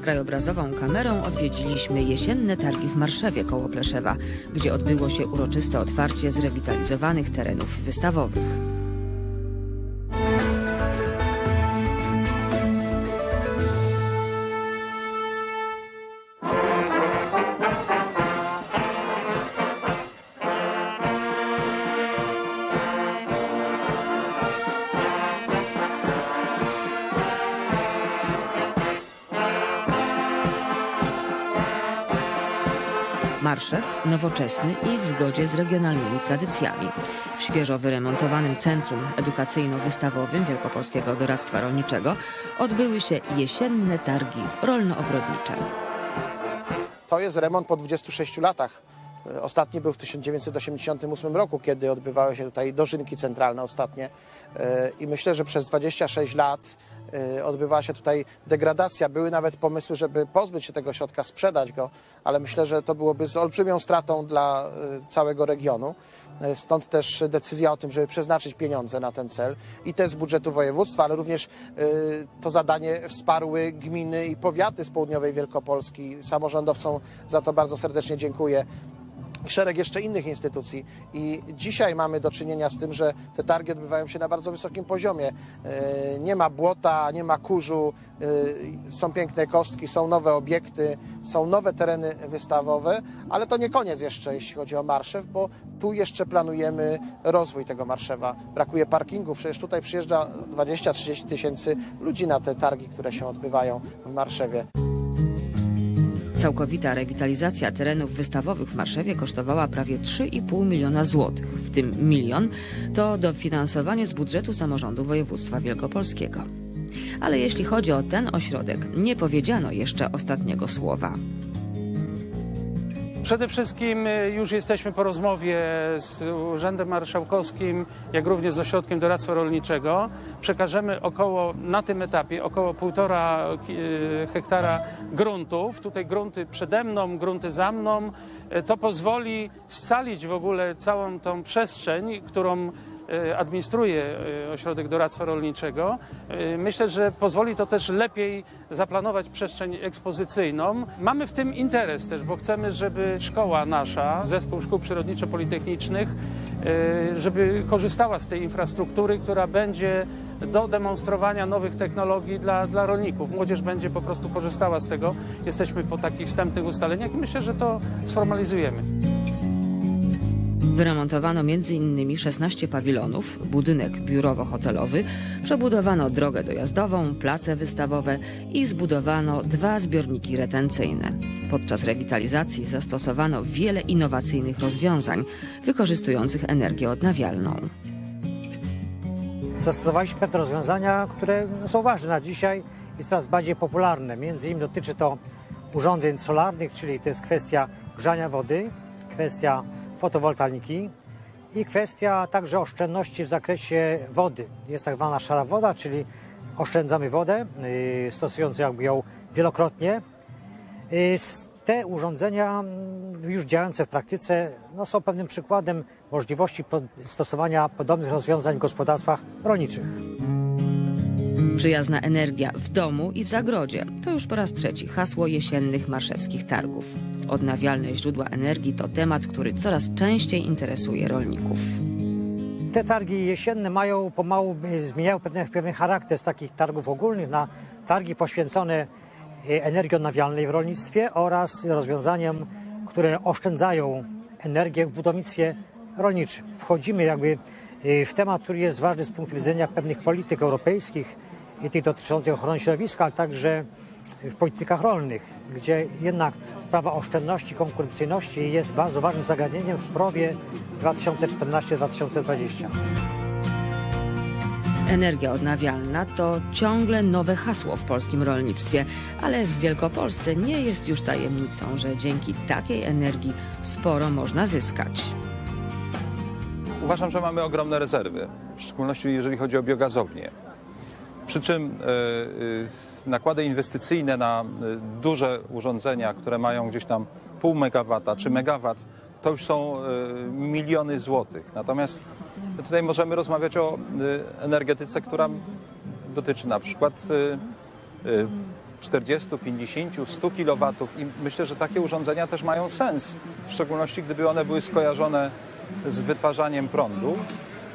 krajobrazową kamerą odwiedziliśmy jesienne targi w Marszewie koło Pleszewa, gdzie odbyło się uroczyste otwarcie zrewitalizowanych terenów wystawowych. Nowoczesny i w zgodzie z regionalnymi tradycjami. W świeżo wyremontowanym Centrum Edukacyjno-Wystawowym Wielkopolskiego Doradztwa Rolniczego odbyły się jesienne targi rolno-ogrodnicze. To jest remont po 26 latach. E, Ostatni był w 1988 roku, kiedy odbywały się tutaj dożynki centralne ostatnie. E, I myślę, że przez 26 lat odbywała się tutaj degradacja. Były nawet pomysły, żeby pozbyć się tego środka, sprzedać go, ale myślę, że to byłoby z olbrzymią stratą dla e, całego regionu. E, Stąd też decyzja o tym, żeby przeznaczyć pieniądze na ten cel i te z budżetu województwa, ale również to zadanie wsparły gminy i powiaty z południowej Wielkopolski. Samorządowcom za to bardzo serdecznie dziękuję szereg jeszcze innych instytucji. I dzisiaj mamy do czynienia z tym, że te targi odbywają się na bardzo wysokim poziomie. E, Nie ma błota, nie ma kurzu, e, są piękne kostki, są nowe obiekty, są nowe tereny wystawowe, ale to nie koniec jeszcze, jeśli chodzi o Marszew, bo tu jeszcze planujemy rozwój tego Marszewa. Brakuje parkingów, przecież tutaj przyjeżdża 20-30 tysięcy ludzi na te targi, które się odbywają w Marszewie. Całkowita rewitalizacja terenów wystawowych w Marszewie kosztowała prawie 3,5 miliona złotych, w tym milion to dofinansowanie z budżetu samorządu województwa wielkopolskiego. Ale jeśli chodzi o ten ośrodek, nie powiedziano jeszcze ostatniego słowa. Przede wszystkim y, już jesteśmy po rozmowie z Urzędem Marszałkowskim, jak również z Ośrodkiem Doradztwa Rolniczego. Przekażemy około, na tym etapie około półtora y, hektara gruntów. Tutaj grunty przede mną, grunty za mną. Y, To pozwoli scalić w ogóle całą tą przestrzeń, którą administruje y, Ośrodek Doradztwa Rolniczego. Y, Myślę, że pozwoli to też lepiej zaplanować przestrzeń ekspozycyjną. Mamy w tym interes też, bo chcemy, żeby szkoła nasza, Zespół Szkół Przyrodniczo-Politechnicznych, y, żeby korzystała z tej infrastruktury, która będzie do demonstrowania nowych technologii dla, dla rolników. Młodzież będzie po prostu korzystała z tego. Jesteśmy po takich wstępnych ustaleniach i myślę, że to sformalizujemy. Wyremontowano m.in. 16 pawilonów, budynek biurowo-hotelowy, przebudowano drogę dojazdową, place wystawowe i zbudowano dwa zbiorniki retencyjne. Podczas rewitalizacji zastosowano wiele innowacyjnych rozwiązań wykorzystujących energię odnawialną. Zastosowaliśmy pewne rozwiązania, które są ważne na dzisiaj i coraz bardziej popularne. Między innymi dotyczy to urządzeń solarnych, czyli to jest kwestia grzania wody, kwestia fotowoltaiki i kwestia także oszczędności w zakresie wody. Jest tak zwana szara woda, czyli oszczędzamy wodę, yy, stosując ją wielokrotnie. S- Te urządzenia mm, już działające w praktyce no, są pewnym przykładem możliwości stosowania podobnych rozwiązań w gospodarstwach rolniczych. Przyjazna energia w domu i w zagrodzie to już po raz trzeci hasło jesiennych marszewskich targów. Odnawialne źródła energii to temat, który coraz częściej interesuje rolników. Te targi jesienne mają pomału, y, zmieniają pewien, pewien charakter z takich targów ogólnych na targi poświęcone y, energii odnawialnej w rolnictwie oraz rozwiązaniom, które oszczędzają energię w budownictwie rolniczym. Wchodzimy jakby y, w temat, który jest ważny z punktu widzenia pewnych polityk europejskich i tych dotyczących ochrony środowiska, ale także w politykach rolnych, gdzie jednak sprawa oszczędności, konkurencyjności jest bardzo ważnym zagadnieniem w prowie 2014-2020. Energia odnawialna to ciągle nowe hasło w polskim rolnictwie, ale w Wielkopolsce nie jest już tajemnicą, że dzięki takiej energii sporo można zyskać. Uważam, że mamy ogromne rezerwy, w szczególności jeżeli chodzi o biogazownie. Przy czym e, e, nakłady inwestycyjne na e, duże urządzenia, które mają gdzieś tam pół megawata czy megawat, to już są miliony złotych. Natomiast tutaj możemy rozmawiać o energetyce, która dotyczy na przykład e, e, 40, 50, 100 kW i myślę, że takie urządzenia też mają sens, w szczególności gdyby one były skojarzone z wytwarzaniem prądu.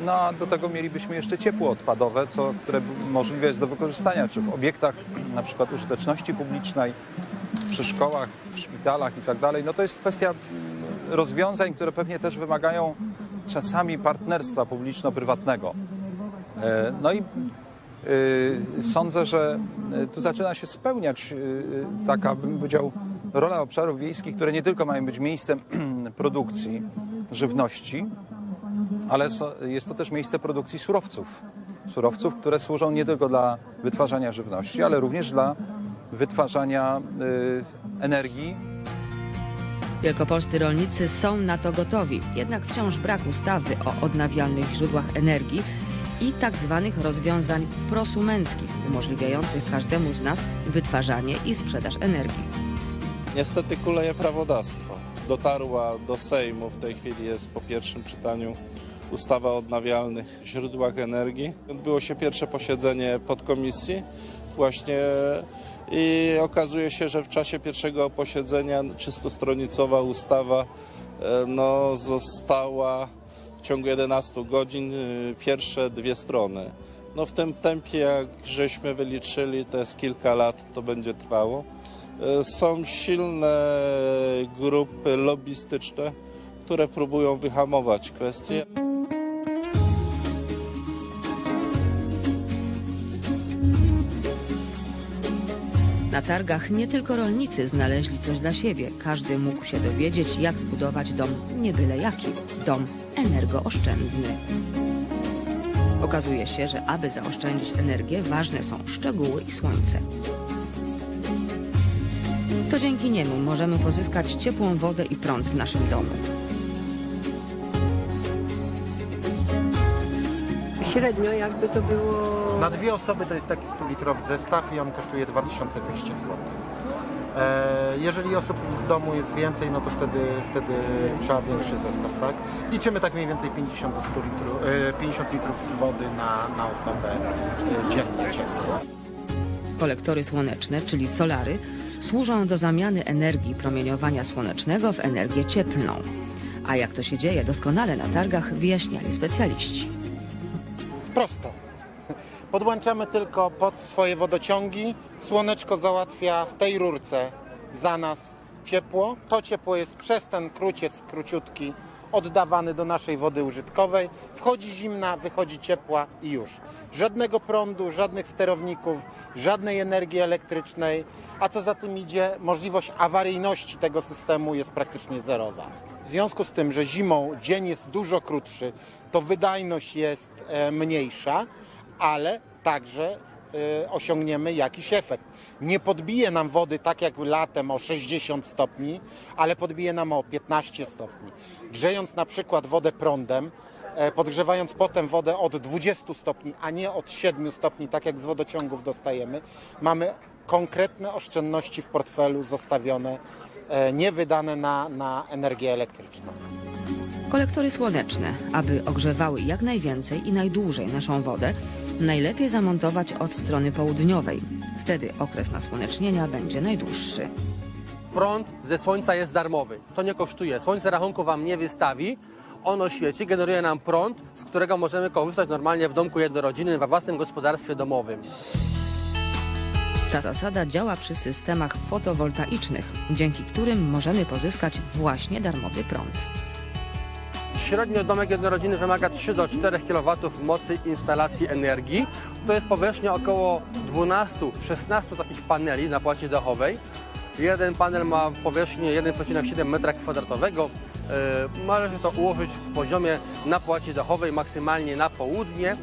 No a do tego mielibyśmy jeszcze ciepło odpadowe, co, które możliwe jest do wykorzystania, czy w obiektach na przykład użyteczności publicznej, przy szkołach, w szpitalach i tak dalej. No to jest kwestia rozwiązań, które pewnie też wymagają czasami partnerstwa publiczno-prywatnego. E, No i y, sądzę, że y, tu zaczyna się spełniać taka, bym powiedział, rola obszarów wiejskich, które nie tylko mają być miejscem produkcji żywności, ale jest to też miejsce produkcji surowców. Surowców, które służą nie tylko dla wytwarzania żywności, ale również dla wytwarzania y, energii Wielkopolscy rolnicy są na to gotowi, jednak wciąż brak ustawy o odnawialnych źródłach energii i tak zwanych rozwiązań prosumenckich, umożliwiających każdemu z nas wytwarzanie i sprzedaż energii. Niestety kuleje prawodawstwo. Dotarła do Sejmu, w tej chwili jest po pierwszym czytaniu ustawa o odnawialnych źródłach energii. Odbyło się pierwsze posiedzenie podkomisji właśnie i okazuje się, że w czasie pierwszego posiedzenia 300-stronicowa ustawa e, no, została w ciągu 11 godzin y, pierwsze dwie strony. No w tym tempie, jak żeśmy wyliczyli, to jest kilka lat, to będzie trwało. E, Są silne grupy lobbystyczne, które próbują wyhamować kwestię. Na targach nie tylko rolnicy znaleźli coś dla siebie. Każdy mógł się dowiedzieć, jak zbudować dom nie byle jaki. Dom energooszczędny. Okazuje się, że aby zaoszczędzić energię, ważne są szczegóły i słońce. To dzięki niemu możemy pozyskać ciepłą wodę i prąd w naszym domu. Średnio jakby to było Na dwie osoby to jest taki 100-litrowy zestaw i on kosztuje 2200 zł. E, Jeżeli osób w domu jest więcej, no to wtedy, wtedy trzeba większy zestaw, tak? Liczymy tak mniej więcej 50 do 100 litrów, e, 50 litrów wody na, na osobę e, dziennie ciepło. Kolektory słoneczne, czyli solary, służą do zamiany energii promieniowania słonecznego w energię cieplną. A jak to się dzieje doskonale na targach, wyjaśniali specjaliści. Prosto. Podłączamy tylko pod swoje wodociągi. Słoneczko załatwia w tej rurce za nas ciepło. To ciepło jest przez ten kruciec króciutki oddawany do naszej wody użytkowej. Wchodzi zimna, wychodzi ciepła i już. Żadnego prądu, żadnych sterowników, żadnej energii elektrycznej, a co za tym idzie, możliwość awaryjności tego systemu jest praktycznie zerowa. W związku z tym, że zimą dzień jest dużo krótszy, to wydajność jest e, mniejsza, ale także e, osiągniemy jakiś efekt. Nie podbije nam wody tak jak latem o 60 stopni, ale podbije nam o 15 stopni. Grzejąc na przykład wodę prądem, e, podgrzewając potem wodę od 20 stopni, a nie od 7 stopni, tak jak z wodociągów dostajemy, mamy konkretne oszczędności w portfelu zostawione, e, nie wydane na, na energię elektryczną. Kolektory słoneczne, aby ogrzewały jak najwięcej i najdłużej naszą wodę, najlepiej zamontować od strony południowej. Wtedy okres nasłonecznienia będzie najdłuższy. prąd ze słońca jest darmowy. To nie kosztuje. Słońce rachunku wam nie wystawi. Ono świeci, generuje nam prąd, z którego możemy korzystać normalnie w domku jednorodzinnym, we własnym gospodarstwie domowym. Ta zasada działa przy systemach fotowoltaicznych, dzięki którym możemy pozyskać właśnie darmowy prąd. Średnio domek jednorodzinny wymaga 3 do 4 kW mocy instalacji energii. To jest powierzchnia około 12-16 takich paneli na płacie dachowej. Jeden panel ma powierzchnię 1,7 m2. Yy, Może się to ułożyć w poziomie na płacie dachowej, maksymalnie na południe.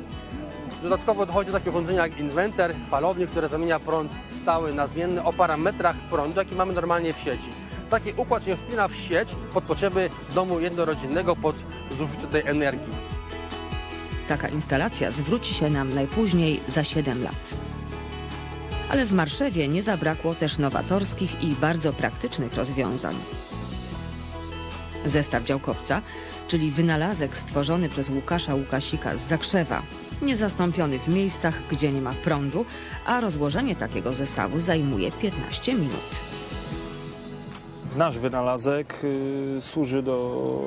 Dodatkowo dochodzi do takich urządzeń jak inwentar, falownik, który zamienia prąd stały na zmienny o parametrach prądu, jaki mamy normalnie w sieci. Taki układ się wpina w sieć pod potrzeby domu jednorodzinnego, pod zużycie tej energii. Taka instalacja zwróci się nam najpóźniej za 7 lat. Ale w Marszewie nie zabrakło też nowatorskich i bardzo praktycznych rozwiązań. Zestaw działkowca, czyli wynalazek stworzony przez Łukasza Łukasika z Zakrzewa, niezastąpiony w miejscach, gdzie nie ma prądu, a rozłożenie takiego zestawu zajmuje 15 minut. Nasz wynalazek y, służy do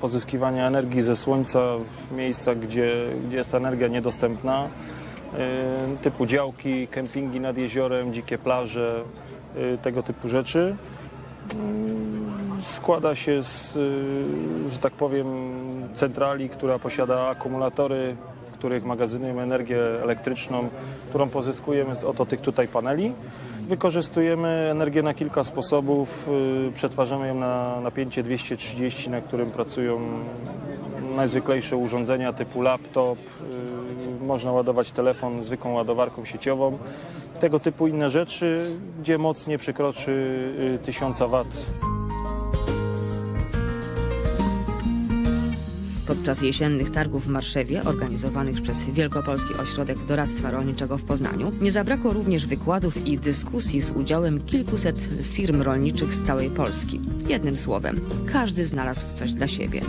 pozyskiwania energii ze słońca w miejscach, gdzie, gdzie jest energia niedostępna, y, typu działki, kempingi nad jeziorem, dzikie plaże, y, tego typu rzeczy. Składa się z, że tak powiem, centrali, która posiada akumulatory, w których magazynujemy energię elektryczną, którą pozyskujemy z oto tych tutaj paneli. Wykorzystujemy energię na kilka sposobów. y, Przetwarzamy ją na napięcie 230, na którym pracują najzwyklejsze urządzenia typu laptop. y, Można ładować telefon zwykłą ładowarką sieciową. Tego typu inne rzeczy, gdzie moc nie przekroczy y, 1000 W. Podczas jesiennych targów w Marszewie, organizowanych przez Wielkopolski Ośrodek Doradztwa Rolniczego w Poznaniu, nie zabrakło również wykładów i dyskusji z udziałem kilkuset firm rolniczych z całej Polski. Jednym słowem, każdy znalazł coś dla siebie.